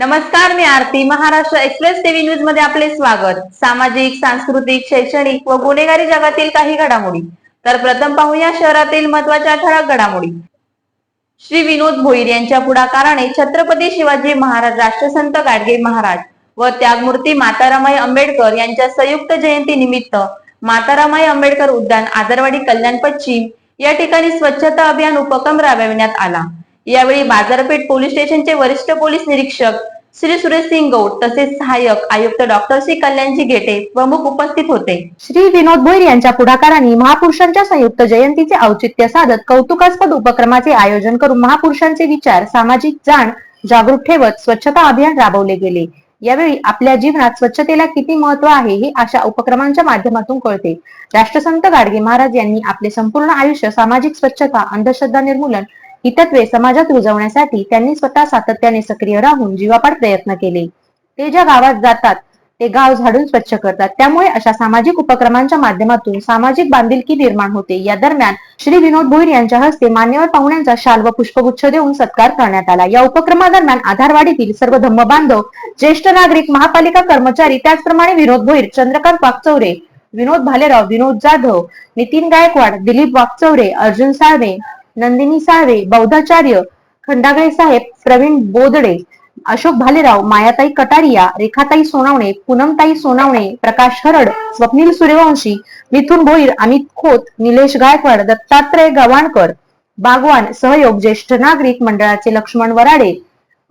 नमस्कार मी Aarti. Maharashtra express TV न्यूजमध्ये आपले स्वागत. सामाजिक सांस्कृतिक शैक्षणिक व गुन्हेगारी जगातील काही घडामोडी. तर प्रथम पाहूया शहरातील महत्त्वाच्या ठळक घडामोडी. श्री विनोद भोईर यांच्या पुढाकाराने छत्रपती शिवाजी महाराज राष्ट्रसंत गाडगे महाराज व त्यागमूर्ती मातारामाई आंबेडकर यांच्या संयुक्त जयंती निमित्त मातारामाई आंबेडकर उद्यान आदरवाडी कल्याण पश्चिम या ठिकाणी स्वच्छता अभियान उपक्रम राबविण्यात आला. यावेळी बाजारपेठ पोलीस स्टेशनचे वरिष्ठ पोलीस निरीक्षक श्री सुरेश सिंग गौड तसेच सहाय्यक आयुक्त डॉक्टर श्री कल्याणजी गेटे प्रमुख उपस्थित होते. श्री विनोद भोईर यांच्या पुढाकाराने महापुरुषांच्या संयुक्त जयंतीचे औचित्य साधत कौतुकास्पद उपक्रमाचे आयोजन करून महापुरुषांचे विचार सामाजिक जाण जागृत ठेवत स्वच्छता अभियान राबवले गेले. यावेळी आपल्या जीवनात स्वच्छतेला किती महत्त्व आहे हे अशा उपक्रमांच्या माध्यमातून कळते. राष्ट्रसंत गाडगे महाराज यांनी आपले संपूर्ण आयुष्य सामाजिक स्वच्छता अंधश्रद्धा निर्मूलन हितत्वे समाजात रुजवण्यासाठी त्यांनी स्वतः सातत्याने सक्रिय राहून जीवापाड प्रयत्न केले. ते ज्या गावात जातात ते गाव झाडून स्वच्छ करतात. त्यामुळे अशा सामाजिक उपक्रमांच्या माध्यमातून सामाजिक बांधिलकी निर्माण होते. या दरम्यान श्री विनोद भोईर यांच्या हस्ते मान्यवर पाहुण्यांचा शाल व पुष्पगुच्छ देऊन सत्कार करण्यात आला. या उपक्रमादरम्यान आधारवाडीतील सर्व धम्म बांधव ज्येष्ठ नागरिक महापालिका कर्मचारी त्याचप्रमाणे विनोद भोईर चंद्रकांत वागचौरे विनोद भालेराव विनोद जाधव नितीन गायकवाड दिलीप वागचौरे अर्जुन साळवे नंदिनी साळवे बौद्धाचार्य खंडागळे साहेब प्रवीण बोदडे अशोक भालेराव मायाताई कटारिया रेखाताई सोनावणे पूनमताई सोनावणे प्रकाश हरड स्वप्नील सूर्यवंशी मिथुन भोईर अमित खोत निलेश गायकवाड दत्तात्रय गव्हाणकर बागवान सहयोग ज्येष्ठ नागरिक मंडळाचे लक्ष्मण वराडे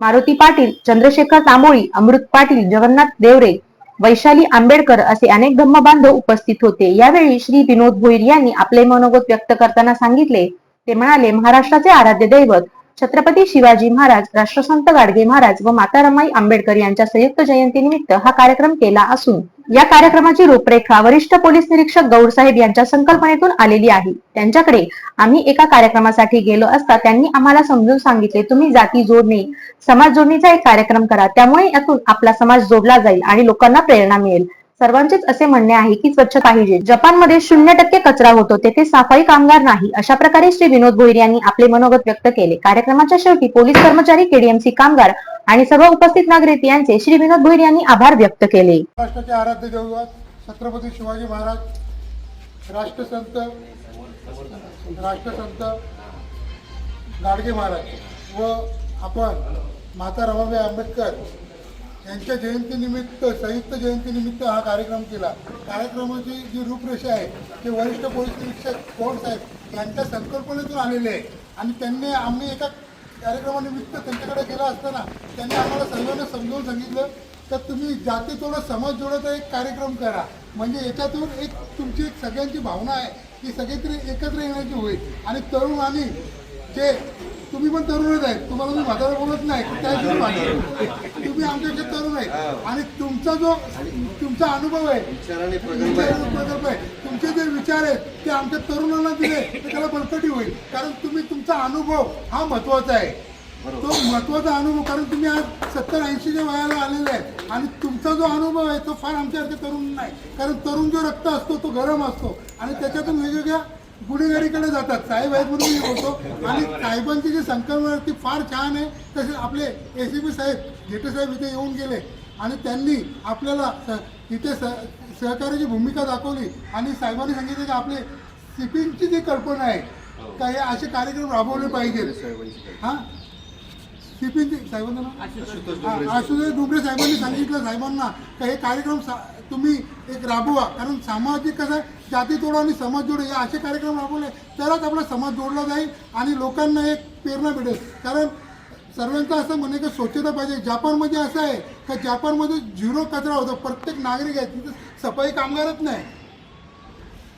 मारुती पाटील चंद्रशेखर तांबोळी अमृत पाटील जगन्नाथ देवरे वैशाली आंबेडकर असे अनेक धम्मबांधव उपस्थित होते. यावेळी श्री विनोद भोईर यांनी आपले मनोगत व्यक्त करताना सांगितले. ते म्हणाले महाराष्ट्राचे आराध्य दैवत छत्रपती शिवाजी महाराज राष्ट्रसंत गाडगे महाराज व माता रमाई आंबेडकर यांच्या संयुक्त जयंतीनिमित्त हा कार्यक्रम केला असून या कार्यक्रमाची रूपरेखा वरिष्ठ पोलीस निरीक्षक गौडसाहेब यांच्या संकल्पनेतून आलेली आहे. त्यांच्याकडे आम्ही एका कार्यक्रमासाठी गेलो असता त्यांनी आम्हाला समजून सांगितले तुम्ही जाती जोडणे समाज जोडणीचा एक कार्यक्रम करा. त्यामुळे यातून आपला समाज जोडला जाईल आणि लोकांना प्रेरणा मिळेल. सर्वांचेच असे म्हणणे आहे की स्वच्छ पाहिजे जपानमध्ये शून्य टक्के कचरा होतो तेथे सफाई कामगार नाही. अशा प्रकारे श्री विनोद भोईर यांनी आपले मनोगत व्यक्त केले. कार्यक्रमाच्या शेवटी पोलीस कर्मचारी केडीएमसी कामगार आणि सर्व उपस्थित नागरिक यांचे श्री विनोद भोईर यांनी आभार व्यक्त केले. महाराष्ट्राचे आराध्य दैवत छत्रपती शिवाजी महाराज राष्ट्रसंत राष्ट्रसंत गाडगे महाराज व आपण माता रमाबाई आंबेडकर यांच्या जयंतीनिमित्त संयुक्त जयंतीनिमित्त हा कार्यक्रम केला. कार्यक्रमाची जी रूपरेषा आहे ते वरिष्ठ पोलीस निरीक्षक कोण साहेब यांच्या संकल्पनेतून आलेले आहे. आणि त्यांनी आम्ही एका कार्यक्रमानिमित्त त्यांच्याकडे गेला असताना त्यांनी आम्हाला सर्वांना समजावून सांगितलं तर तुम्ही जाती तोडत समाज जोडत एक कार्यक्रम करा. म्हणजे याच्यातून एक तुमची एक सगळ्यांची भावना आहे की सगळीतरी एकत्र येण्याची होईल. आणि तरुण आणि जे तुम्ही पण तरुणच आहेत. तुम्हाला मी म्हातारा बोलत नाही त्या दिवशी म्हातारा तुम्ही आमच्याकडे तरुण आहेत. आणि तुमचा जो तुमचा अनुभव आहे प्रकल्प आहे. तुमचे जे विचार आहेत ते आमच्या तरुणांना दिले तर त्याला बळकटी होईल. कारण तुम्ही तुमचा अनुभव हा महत्त्वाचा आहे. तो महत्त्वाचा अनुभव कारण तुम्ही आज सत्तर ऐंशीच्या वयाला आलेले आहे आणि तुमचा जो अनुभव आहे तो फार आमच्यासारख्या तरुण नाही. कारण तरुण जो रक्त असतो तो गरम असतो. आणि त्याच्यातून वेगवेगळ्या गुन्हेगारीकडे जातात. साहेब आहेत म्हणून मी बोलतो. आणि साहेबांची जी संकल्पना ती फार छान आहे. तसेच आपले ए सी पी साहेब जेटे साहेब इथे येऊन गेले. आणि त्यांनी आपल्याला स- इथे स सहकार्याची भूमिका दाखवली. आणि साहेबांनी सांगितलं की आपले सिपिंगची जी कल्पना आहे का हे असे कार्यक्रम राबवले पाहिजे. हां? सिपिंगची साहेबांना आशुतोष डुबरे साहेबांनी सांगितलं साहेबांना का हे कार्यक्रम सा- तुम्ही एक राबवा. कारण सामाजिक कसं आहे, जाती जोडो आणि समाज जोडो या असे कार्यक्रम राबवले तरच आपला समाज जोडला जाईल आणि लोकांना एक प्रेरणा मिळेल कारण सर्वांचं असं म्हणे की स्वच्छता पाहिजे. जपानमध्ये असं आहे का जपानमध्ये झिरो कचरा होतो. प्रत्येक नागरिक आहे तिथे सफाई कामगारच नाही.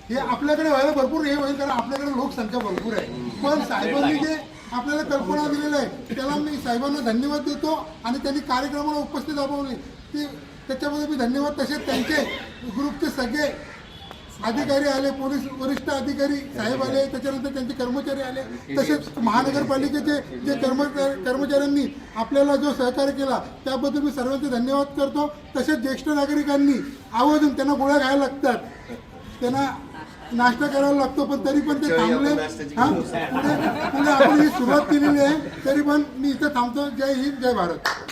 हे आपल्याकडे व्हायला भरपूर हे होईल कारण आपल्याकडे लोकसंख्या भरपूर आहे. पण साहेबांनी जे आपल्याला कल्पना दिलेलं आहे त्याला मी साहेबांना धन्यवाद देतो आणि त्यांनी कार्यक्रमाला उपस्थित दाबवली ते त्याच्यामध्ये मी धन्यवाद. तसेच त्यांचे ग्रुपचे सगळे अधिकारी आले पोलीस वरिष्ठ अधिकारी साहेब आले त्याच्यानंतर त्यांचे कर्मचारी आले. तसेच महानगरपालिकेचे जे कर्मचारी कर्मचाऱ्यांनी आपल्याला जो सहकार्य केला त्याबद्दल मी सर्वांचे धन्यवाद करतो. तसेच ज्येष्ठ नागरिकांनी आवर्जून त्यांना गोळ्या घ्यायला लागतात. त्यांना नाश्ता करायला लागतो पण तरी पण ते थांबले. हा? पुढे पुढे आपण ही सुरुवात केलेली आहे तरी पण मी इथं थांबतो. जय हिंद जय भारत.